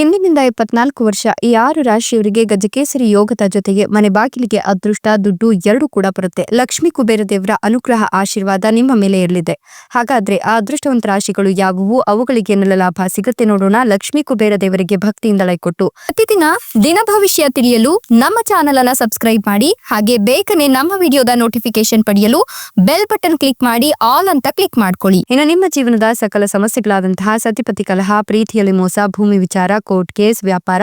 ಇಂದಿನಿಂದ ಇಪ್ಪತ್ನಾಲ್ಕು ವರ್ಷ ಈ ಆರು ರಾಶಿಯವರಿಗೆ ಗಜಕೇಸರಿ ಯೋಗದ ಜೊತೆಗೆ ಮನೆ ಬಾಗಿಲಿಗೆ ಅದೃಷ್ಟ, ದುಡ್ಡು ಎರಡೂ ಕೂಡ ಬರುತ್ತೆ. ಲಕ್ಷ್ಮೀ ಕುಬೇರ ದೇವರ ಅನುಗ್ರಹ, ಆಶೀರ್ವಾದ ನಿಮ್ಮ ಮೇಲೆ ಇರಲಿದೆ. ಹಾಗಾದ್ರೆ ಆ ಅದೃಷ್ಟವಂತ ರಾಶಿಗಳು ಯಾವುವು? ಅವುಗಳಿಗೆ ಏನೆಲ್ಲ ಲಾಭ ಸಿಗುತ್ತೆ ನೋಡೋಣ. ಲಕ್ಷ್ಮೀ ಕುಬೇರ ದೇವರಿಗೆ ಭಕ್ತಿಯಿಂದ ಲೈಕೊಟ್ಟು ಪ್ರತಿದಿನ ದಿನ ಭವಿಷ್ಯ ತಿಳಿಯಲು ನಮ್ಮ ಚಾನೆಲ್ ಅನ್ನ ಸಬ್ಸ್ಕ್ರೈಬ್ ಮಾಡಿ, ಹಾಗೆ ಬೇಗನೆ ನಮ್ಮ ವಿಡಿಯೋದ ನೋಟಿಫಿಕೇಶನ್ ಪಡೆಯಲು ಬೆಲ್ ಬಟನ್ ಕ್ಲಿಕ್ ಮಾಡಿ, ಆಲ್ ಅಂತ ಕ್ಲಿಕ್ ಮಾಡ್ಕೊಳ್ಳಿ. ಇನ್ನು ನಿಮ್ಮ ಜೀವನದ ಸಕಲ ಸಮಸ್ಯೆಗಳಾದಂತಹ ಸತಿಪತಿ ಕಲಹ, ಪ್ರೀತಿಯಲ್ಲಿ ಮೋಸ, ಭೂಮಿ ವಿಚಾರ ಕೋರ್ಟ್ ಕೇಸ್ ವ್ಯಾಪಾರ,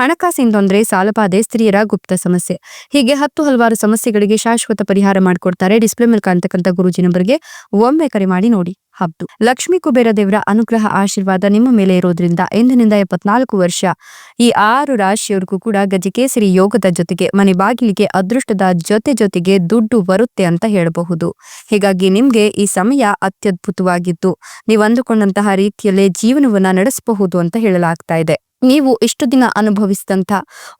ಹಣಕಾಸಿನ ತೊಂದರೆ ಸಾಲಬಾಧೆ ಸ್ತ್ರೀಯರ ಗುಪ್ತ ಸಮಸ್ಯೆ. ಹೀಗೆ ಹತ್ತು ಹಲವಾರು ಸಮಸ್ಯೆಗಳಿಗೆ ಶಾಶ್ವತ ಪರಿಹಾರ ಮಾಡಿಕೊಡ್ತಾರೆ ಡಿಸ್ಪ್ಲೇ ಮೇಲೆ ಕಾಣ್ತಕ್ಕಂಥ ಗುರುಜಿ ನಂಬರ್ಗೆ. ಒಮ್ಮೆ ಕರೆ ಮಾಡಿ ನೋಡಿ, ಹಬ್ದು. ಲಕ್ಷ್ಮೀ ಕುಬೇರ ದೇವರ ಅನುಗ್ರಹ, ಆಶೀರ್ವಾದ ನಿಮ್ಮ ಮೇಲೆ ಇರೋದ್ರಿಂದ ಎಂದಿನಿಂದ ಎಪ್ಪತ್ನಾಲ್ಕು ವರ್ಷ ಈ ಆರು ರಾಶಿಯವರಿಗೂ ಕೂಡ ಗಜಕೇಸರಿ ಯೋಗದ ಜೊತೆಗೆ, ಮನೆ ಬಾಗಿಲಿಗೆ ಅದೃಷ್ಟದ ಜೊತೆ ಜೊತೆಗೆ ದುಡ್ಡು ಬರುತ್ತೆ ಅಂತ ಹೇಳಬಹುದು. ಹೀಗಾಗಿ ನಿಮ್ಗೆ ಈ ಸಮಯ ಅತ್ಯದ್ಭುತವಾಗಿತ್ತು ನೀವು ಅಂದುಕೊಂಡಂತಹ ರೀತಿಯಲ್ಲೇ ಜೀವನವನ್ನ ನಡೆಸಬಹುದು ಅಂತ ಹೇಳಲಾಗ್ತಾ ಇದೆ. ನೀವು ಇಷ್ಟು ದಿನ ಅನುಭವಿಸಿದಂಥ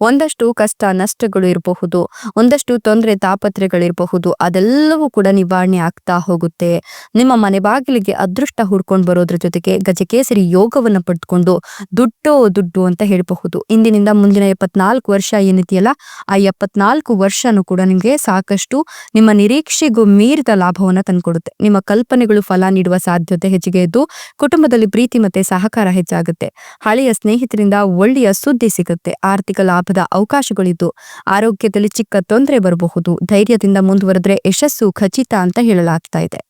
ಒಂದಷ್ಟು ಕಷ್ಟ ನಷ್ಟಗಳು ಇರಬಹುದು, ಒಂದಷ್ಟು ತೊಂದರೆ ತಾಪತ್ರೆಗಳಿರಬಹುದು ಅದೆಲ್ಲವೂ ಕೂಡ ನಿವಾರಣೆ ಆಗ್ತಾ ಹೋಗುತ್ತೆ. ನಿಮ್ಮ ಮನೆ ಬಾಗಿಲಿಗೆ ಅದೃಷ್ಟ ಹುಡ್ಕೊಂಡು ಬರೋದ್ರ ಜೊತೆಗೆ ಗಜಕೇಸರಿ ಯೋಗವನ್ನು ಪಡೆದುಕೊಂಡು ದುಡ್ಡು ದುಡ್ಡು ಅಂತ ಹೇಳಬಹುದು. ಇಂದಿನಿಂದ ಮುಂದಿನ ಎಪ್ಪತ್ನಾಲ್ಕು ವರ್ಷ ಏನಿದೆಯಲ್ಲ, ಆ ಎಪ್ಪತ್ನಾಲ್ಕು ವರ್ಷನೂ ಕೂಡ ನಿಮಗೆ ಸಾಕಷ್ಟು ನಿಮ್ಮ ನಿರೀಕ್ಷೆಗೂ ಮೀರಿದ ಲಾಭವನ್ನ ತಂದುಕೊಡುತ್ತೆ. ನಿಮ್ಮ ಕಲ್ಪನೆಗಳು ಫಲ ನೀಡುವ ಸಾಧ್ಯತೆ ಹೆಚ್ಚಿಗೆ ಇದ್ದು, ಕುಟುಂಬದಲ್ಲಿ ಪ್ರೀತಿ ಮತ್ತೆ ಸಹಕಾರ ಹೆಚ್ಚಾಗುತ್ತೆ. ಹಳೆಯ ಸ್ನೇಹಿತರಿಂದ ಒಳ್ಳೆಯ ಸುದ್ದಿ ಸಿಗುತ್ತೆ. ಆರ್ಥಿಕ ಲಾಭದ ಅವಕಾಶಗಳಿದ್ದು ಆರೋಗ್ಯದಲ್ಲಿ ಚಿಕ್ಕ ತೊಂದರೆ ಬರಬಹುದು. ಧೈರ್ಯದಿಂದ ಮುಂದುವರೆದ್ರೆ ಯಶಸ್ಸು ಖಚಿತ ಅಂತ ಹೇಳಲಾಗ್ತಾ ಇದೆ.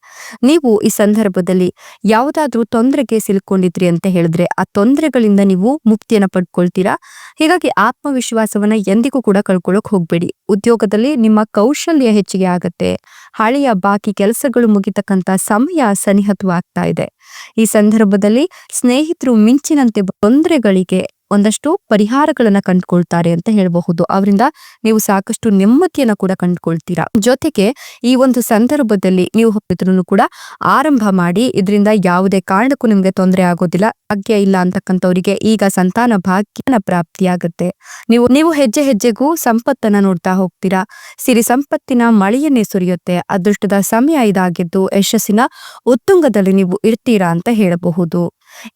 ನೀವು ಈ ಸಂದರ್ಭದಲ್ಲಿ ಯಾವುದಾದ್ರೂ ತೊಂದರೆಗೆ ಸಿಲುಕೊಂಡಿದ್ರಿ ಅಂತ ಹೇಳಿದ್ರೆ ಆ ತೊಂದರೆಗಳಿಂದ ನೀವು ಮುಕ್ತಿಯನ್ನು ಪಡ್ಕೊಳ್ತೀರಾ? ಹೀಗಾಗಿ ಆತ್ಮವಿಶ್ವಾಸವನ್ನ ಎಂದಿಗೂ ಕೂಡ ಕಳ್ಕೊಳ್ಳೋಕೆ ಹೋಗ್ಬೇಡಿ. ಉದ್ಯೋಗದಲ್ಲಿ ನಿಮ್ಮ ಕೌಶಲ್ಯ ಹೆಚ್ಚಿಗೆ ಆಗತ್ತೆ. ಹಳೆಯ ಬಾಕಿ ಕೆಲಸಗಳು ಮುಗಿತಕ್ಕಂತ ಸಮಯ ಸನಿಹತವಾಗ್ತಾ ಇದೆ. ಈ ಸಂದರ್ಭದಲ್ಲಿ ಸ್ನೇಹಿತರು ಮಿಂಚಿನಂತೆ ತೊಂದರೆಗಳಿಗೆ ಒಂದಷ್ಟು ಪರಿಹಾರಗಳನ್ನ ಕಂಡುಕೊಳ್ತಾರೆ ಅಂತ ಹೇಳಬಹುದು. ಅವರಿಂದ ನೀವು ಸಾಕಷ್ಟು ನೆಮ್ಮದಿಯನ್ನ ಕೂಡ ಕಂಡುಕೊಳ್ತೀರಾ. ಜೊತೆಗೆ ಈ ಒಂದು ಸಂದರ್ಭದಲ್ಲಿ ನೀವು ಹೋಗಿದ್ರು ಕೂಡ ಆರಂಭ ಮಾಡಿ ಇದರಿಂದ ಯಾವುದೇ ಕಾರಣಕ್ಕೂ ನಿಮ್ಗೆ ತೊಂದರೆ ಆಗೋದಿಲ್ಲ, ಭಾಗ್ಯ ಇಲ್ಲ ಅಂತಕ್ಕಂಥವರಿಗೆ ಈಗ ಸಂತಾನ ಭಾಗ್ಯನ ಪ್ರಾಪ್ತಿಯಾಗುತ್ತೆ. ನೀವು ನೀವು ಹೆಜ್ಜೆ ಹೆಜ್ಜೆಗೂ ಸಂಪತ್ತನ್ನ ನೋಡ್ತಾ ಹೋಗ್ತೀರಾ. ಸಿರಿ ಸಂಪತ್ತಿನ ಮಳೆಯನ್ನೇ ಸುರಿಯುತ್ತೆ, ಅದೃಷ್ಟದ ಸಮಯ ಇದಾಗಿದ್ದು ಯಶಸ್ಸಿನ ಉತ್ತುಂಗದಲ್ಲಿ ನೀವು ಇರ್ತೀರಾ ಅಂತ ಹೇಳಬಹುದು.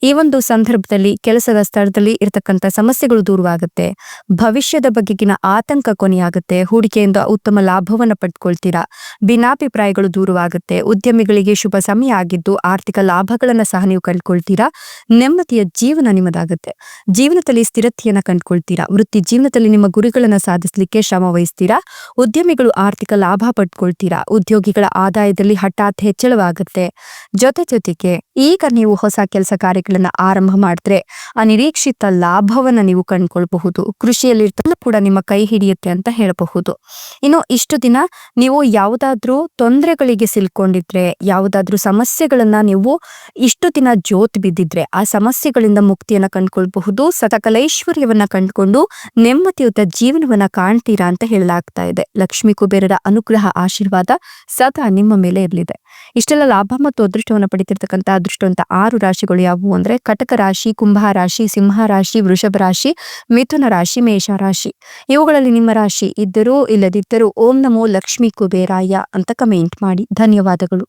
ಈ ಒಂದು ಸಂದರ್ಭದಲ್ಲಿ ಕೆಲಸದ ಸ್ಥಳದಲ್ಲಿ ಇರತಕ್ಕಂತ ಸಮಸ್ಯೆಗಳು ದೂರವಾಗುತ್ತೆ. ಭವಿಷ್ಯದ ಬಗೆಗಿನ ಆತಂಕ ಕೊನೆಯಾಗುತ್ತೆ. ಹೂಡಿಕೆಯಿಂದ ಉತ್ತಮ ಲಾಭವನ್ನು ಪಡ್ಕೊಳ್ತೀರಾ? ಭಿನ್ನಾಭಿಪ್ರಾಯಗಳು ದೂರವಾಗುತ್ತೆ. ಉದ್ಯಮಿಗಳಿಗೆ ಶುಭ ಸಮಯ ಆಗಿದ್ದು ಆರ್ಥಿಕ ಲಾಭಗಳನ್ನು ಸಹ ನೀವು ಕಂಡುಕೊಳ್ತೀರಾ? ನೆಮ್ಮದಿಯ ಜೀವನ ನಿಮ್ಮದಾಗುತ್ತೆ. ಜೀವನದಲ್ಲಿ ಸ್ಥಿರತೆಯನ್ನು ಕಂಡುಕೊಳ್ತೀರಾ? ವೃತ್ತಿ ಜೀವನದಲ್ಲಿ ನಿಮ್ಮ ಗುರಿಗಳನ್ನು ಸಾಧಿಸಲಿಕ್ಕೆ ಶ್ರಮ ವಹಿಸ್ತೀರಾ? ಉದ್ಯಮಿಗಳು ಆರ್ಥಿಕ ಲಾಭ ಪಡ್ಕೊಳ್ತೀರಾ? ಉದ್ಯೋಗಿಗಳ ಆದಾಯದಲ್ಲಿ ಹಠಾತ್ ಹೆಚ್ಚಳವಾಗುತ್ತೆ. ಜೊತೆ ಜೊತೆಗೆ ಈಗ ನೀವು ಹೊಸ ಕೆಲಸ ಕಾರ್ಯಗಳನ್ನ ಆರಂಭ ಮಾಡಿದ್ರೆ ಅನಿರೀಕ್ಷಿತ ಲಾಭವನ್ನ ನೀವು ಕಂಡುಕೊಳ್ಬಹುದು. ಕೃಷಿಯಲ್ಲಿ ಕೂಡ ನಿಮ್ಮ ಕೈ ಹಿಡಿಯುತ್ತೆ ಅಂತ ಹೇಳಬಹುದು. ಇನ್ನು ಇಷ್ಟು ದಿನ ನೀವು ಯಾವುದಾದ್ರೂ ತೊಂದರೆಗಳಿಗೆ ಸಿಲ್ಕೊಂಡಿದ್ರೆ, ಯಾವುದಾದ್ರೂ ಸಮಸ್ಯೆಗಳನ್ನ ನೀವು ಇಷ್ಟು ದಿನ ಜೋತ್ ಬಿದ್ದಿದ್ರೆ ಆ ಸಮಸ್ಯೆಗಳಿಂದ ಮುಕ್ತಿಯನ್ನ ಕಂಡುಕೊಳ್ಬಹುದು ಸತಕಲೈಶ್ವರ್ಯವನ್ನ ಕಂಡುಕೊಂಡು ನೆಮ್ಮದಿಯುತ ಜೀವನವನ್ನ ಕಾಣ್ತೀರಾ ಅಂತ ಹೇಳಲಾಗ್ತಾ ಇದೆ. ಲಕ್ಷ್ಮೀ ಕುಬೇರರ ಅನುಗ್ರಹ, ಆಶೀರ್ವಾದ ಸದಾ ನಿಮ್ಮ ಮೇಲೆ ಇರಲಿದೆ. ಇಷ್ಟೆಲ್ಲ ಲಾಭ ಮತ್ತು ಅದೃಷ್ಟವನ್ನು ಪಡಿತಿರ್ತಕ್ಕಂಥ ಅದೃಷ್ಟವಂತ ಆರು ರಾಶಿಗಳು ಯಾವುವು ಅಂದ್ರೆ ಕಟಕ ರಾಶಿ, ಕುಂಭ ರಾಶಿ, ಸಿಂಹ ರಾಶಿ, ವೃಷಭ ರಾಶಿ, ಮಿಥುನ ರಾಶಿ, ಮೇಷ ರಾಶಿ. ಇವುಗಳಲ್ಲಿ ನಿಮ್ಮ ರಾಶಿ ಇದ್ದರೂ ಇಲ್ಲದಿದ್ದರೂ ಓಂ ನಮೋ ಲಕ್ಷ್ಮೀ ಕುಬೇರಾಯ ಅಂತ ಕಮೆಂಟ್ ಮಾಡಿ. ಧನ್ಯವಾದಗಳು.